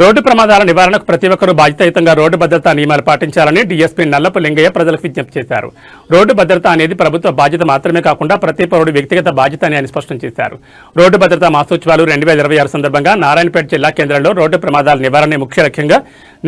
Road ప్రమాదాల నివారణకు ప్రతి ఒక్కరూ బాధ్యతాయుతంగా రోడ్డు భద్రతా నియమాలు పాటించాలని డీఎస్పీ నల్లపు లింగయ్య ప్రజలకు విజ్ఞప్తి చేశారు. రోడ్డు భద్రత అనేది ప్రభుత్వ బాధ్యత మాత్రమే కాకుండా ప్రతి పౌరుడు వ్యక్తిగత బాధ్యత అని స్పష్టం చేశారు. రోడ్డు భద్రతా మాసోత్సవాలు రెండు వేల ఇరవై ఆరు సందర్భంగా నారాయణపేట జిల్లా కేంద్రంలో రోడ్డు ప్రమాదాల నివారణ ముఖ్య లక్ష్యంగా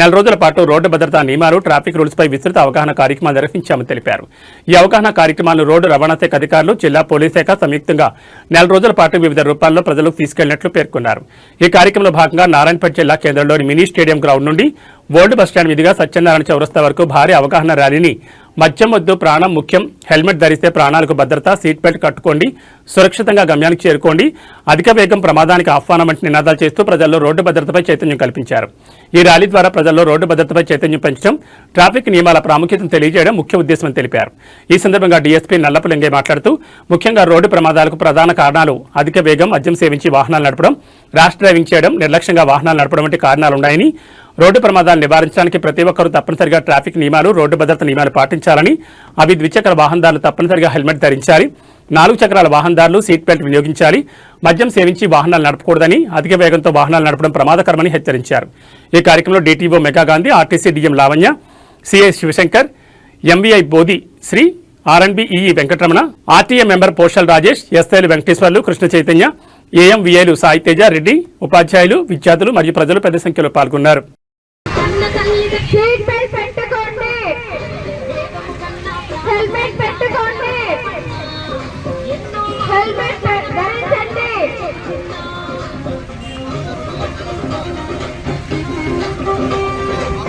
నెల రోజుల పాటు రోడ్డు భద్రతా నియమాలు ట్రాఫిక్ రూల్స్ పై విస్తృత అవగాహన కార్యక్రమాలు నిర్వహించామని తెలిపారు. ఈ అవగాహన కార్యక్రమాలను రోడ్డు రవాణా శాఖ అధికారులు జిల్లా పోలీస్ శాఖ సంయుక్తంగా నెల రోజుల పాటు వివిధ రూపాల్లో ప్రజలకు తీసుకెళ్ళినట్లు పేర్కొన్నారు. ఈ కార్యక్రమంలో భాగంగా నారాయణపేట జిల్లా కేంద్రంలోని మినీ స్టేడియం గ్రౌండ్ నుండి ఓల్డ్ బస్టాండ్ మీదుగా సత్యనారాయణ చౌరస్తా వరకు భారీ అవగాహన ర్యాలీని మద్యం వద్దు ప్రాణం ముఖ్యం హెల్మెట్ ధరిస్తే ప్రాణాలకు భద్రత సీట్ బెల్ట్ కట్టుకోండి సురక్షితంగా గమ్యానికి చేరుకోండి అధిక వేగం ప్రమాదానికి ఆహ్వానం వంటి నినాదాలు చేస్తూ ప్రజల్లో రోడ్డు భద్రతపై చైతన్యం కల్పించారు. ఈ ర్యాలీ ద్వారా ప్రజల్లో రోడ్డు భద్రతపై చైతన్యం పెంచడం ట్రాఫిక్ నియమాల ప్రాముఖ్యతను తెలియజేయడం ముఖ్య ఉద్దేశమని తెలిపారు. ఈ సందర్భంగా డీఎస్పీ నల్లపలింగయ్య మాట్లాడుతూ ముఖ్యంగా రోడ్డు ప్రమాదాలకు ప్రధాన కారణాలు అధిక వేగం మద్యం సేవించి వాహనాలు నడపడం ర్యాష్ డ్రైవింగ్ చేయడం నిర్లక్ష్యంగా వాహనాలు నడపడం వంటి కారణాలున్నాయని రోడ్డు ప్రమాదాలు నివారించడానికి ప్రతి ఒక్కరూ తప్పనిసరిగా ట్రాఫిక్ నియమాలు రోడ్డు భద్రత నియమాలు పాటించాలని అవి ద్విచక్ర వాహనదారులు తప్పనిసరిగా హెల్మెట్ ధరించాలి. నాలుగు చక్రాల వాహనదారులు సీట్ బెల్ట్ వినియోగించాలి. మద్యం సేవించి వాహనాలు నడపకూడదని అధిక వేగంతో వాహనాలు నడపడం ప్రమాదకరమని హెచ్చరించారు. ఈ కార్యక్రమంలో DTO Megha Gandhi RTC DM Lavanya CI Shivashankar MVI Bodhi Shri RNBE Venkataramana RTA member పోషల్ Rajesh ఎస్ఐలు వెంకటేశ్వర్లు కృష్ణ చైతన్య ఏఎం విఐలు రెడ్డి ఉపాధ్యాయులు విద్యార్థులు మరియు ప్రజలు పెద్ద సంఖ్యలో పాల్గొన్నారు. సీట్ బెల్ట్ పెట్టుకోండి. హెల్మెట్ పెట్టుకోండి. హెల్మెట్ ధరించండి.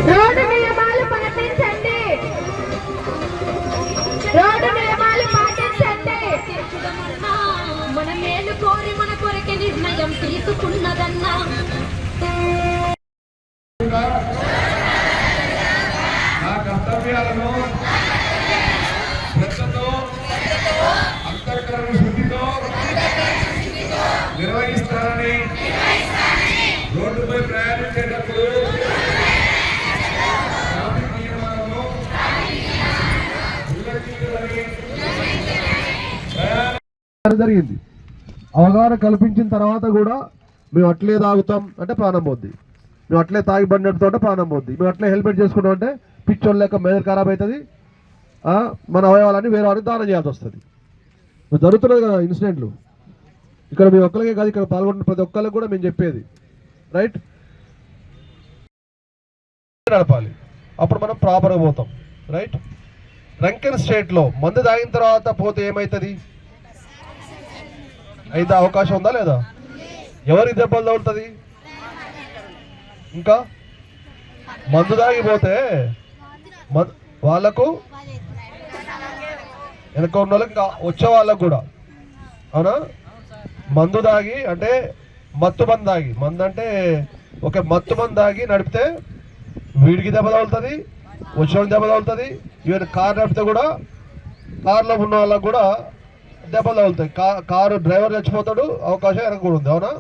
రోడ్డు నియమాలు పాటించండి. రోడ్డు నియమాలు పాటించండి. మన మేలు కోరి మన కొరకే నిర్ణయం తీసుకున్నదన్నా నా శ్రద్ధతో శుద్ధితో నిర్వహిస్తానని రోడ్డుపై ప్రయాణించేటప్పుడు ట్రాఫిక్ నియమాలను జరిగింది. అవగాహన కల్పించిన తర్వాత కూడా మేము అట్లే తాగుతాం అంటే ప్రాణం పోద్ది. మేము అట్లే తాగి బండి నడుపుతుంటే ప్రాణం పోద్ది. మేము అట్లే హెల్మెట్ చేసుకుంటాం అంటే పిచ్చోళ్ళ లెక్క మెదడు ఖరాబ్ అవుతుంది మన అవయవాలన్నీ వేరే వాడికి దానం చేయాల్సి వస్తుంది. జరుగుతున్నది కదా ఇన్సిడెంట్లు. ఇక్కడ మీ ఒక్కరికే కాదు ఇక్కడ పాల్గొంటున్న ప్రతి ఒక్కరికి కూడా మేము చెప్పేది. రైట్? నడపాలి. అప్పుడు మనం ప్రాపర్గా పోతాం. రైట్? రంకెన్ స్టేట్లో మందు తాగిన తర్వాత పోతే ఏమవుతుంది అయితే అవకాశం ఉందా లేదా? ఎవరికి దెబ్బలు తగులుతుంది? ఇంకా? మందు తాగిపోతే వాళ్ళకు వెనక ఉన్న వాళ్ళకి వచ్చే వాళ్ళకు కూడా. అవునా? మందు తాగి అంటే మత్తు మందు తాగి మందు అంటే ఒక మత్తు మందు తాగి నడిపితే వీడికి దెబ్బ తగులుతుంది వచ్చిన దెబ్బ తగులుతుంది ఈవెన్ కార్ నడిపితే కూడా కార్లో ఉన్న వాళ్ళకు కూడా దెబ్బలు తగులుతాయి. కారు డ్రైవర్ చచ్చిపోతాడు అవకాశం వెనక కూడా ఉంది. అవునా?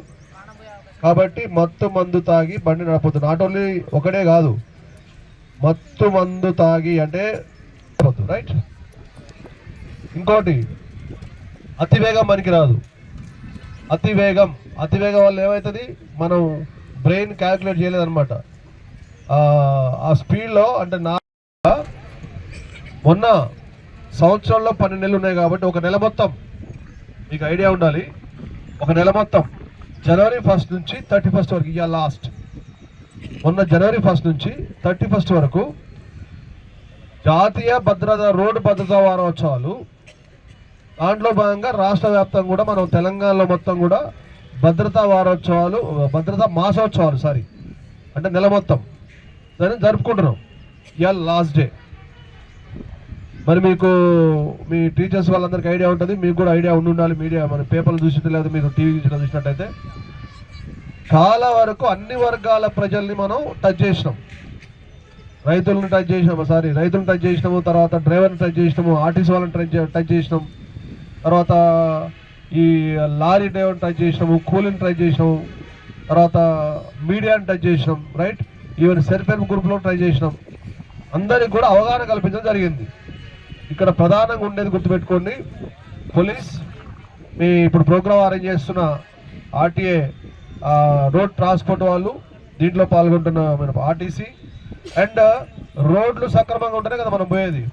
కాబట్టి మత్తు మందు తాగి బండి నడపొద్దు. నాట్ ఓన్లీ ఒకటే కాదు. మత్తు మందు తాగి అంటే రైట్ ఇంకోటి అతి వేగం మనకి రాదు అతి వేగం అతి వేగం వల్ల ఏమవుతుంది మనం బ్రెయిన్ క్యాల్కులేట్ చేయలేదన్నమాట. ఆ, ఆ స్పీడ్లో అంటే నా మొన్న సంవత్సరంలో పన్నెండు నెలలు ఉన్నాయి కాబట్టి ఒక నెల మొత్తం మీకు ఐడియా ఉండాలి. ఒక నెల మొత్తం. జనవరి ఫస్ట్ నుంచి థర్టీ ఫస్ట్ వరకు ఇక లాస్ట్. మొన్న జనవరి ఫస్ట్ నుంచి థర్టీ ఫస్ట్ వరకు జాతీయ భద్రత రోడ్డు భద్రతా వారోత్సవాలు. దాంట్లో భాగంగా రాష్ట్ర వ్యాప్తంగా కూడా మనం తెలంగాణలో మొత్తం కూడా భద్రతా వారోత్సవాలు భద్రతా మాసోత్సవాలు సారీ అంటే నెల మొత్తం. దాన్ని జరుపుకుంటున్నాం. ఇవాళ లాస్ట్ డే మరి మీకు మీ టీచర్స్ వాళ్ళందరికీ ఐడియా ఉంటుంది. మీకు కూడా ఐడియా ఉండి ఉండాలి. మీడియా మన పేపర్లు చూసి లేదా మీరు టీవీ చూసిన చూసినట్టయితే. చాలా వరకు అన్ని వర్గాల ప్రజల్ని మనం టచ్ చేసినాం. రైతులను టచ్ చేసినాము సారీ రైతులను టచ్ చేసినాము తర్వాత డ్రైవర్ని టచ్ చేసినాము ఆర్టీసీ వాళ్ళని టచ్ టచ్ చేసినాం. తర్వాత ఈ లారీ డ్రైవర్ని టచ్ చేసినాము కూలీని టచ్ చేసినాము తర్వాత మీడియాని టచ్ చేసినాం రైట్? ఈవెన్ సెల్ఫ్ హెల్ప్ గ్రూప్లో ట్రై చేసినాం. అందరికి కూడా అవగాహన కల్పించడం జరిగింది. ఇక్కడ ప్రధానంగా ఉండేది గుర్తుపెట్టుకోండి పోలీస్ మీ ఇప్పుడు ప్రోగ్రామ్ అరేంజ్ చేస్తున్న ఆర్టీఏ రోడ్ ట్రాన్స్పోర్ట్ వాళ్ళు దీంట్లో పాల్గొంటున్న ఆర్టీసీ అండ్ రోడ్లు సక్రమంగా ఉంటేనే కదా మనం పోయేది.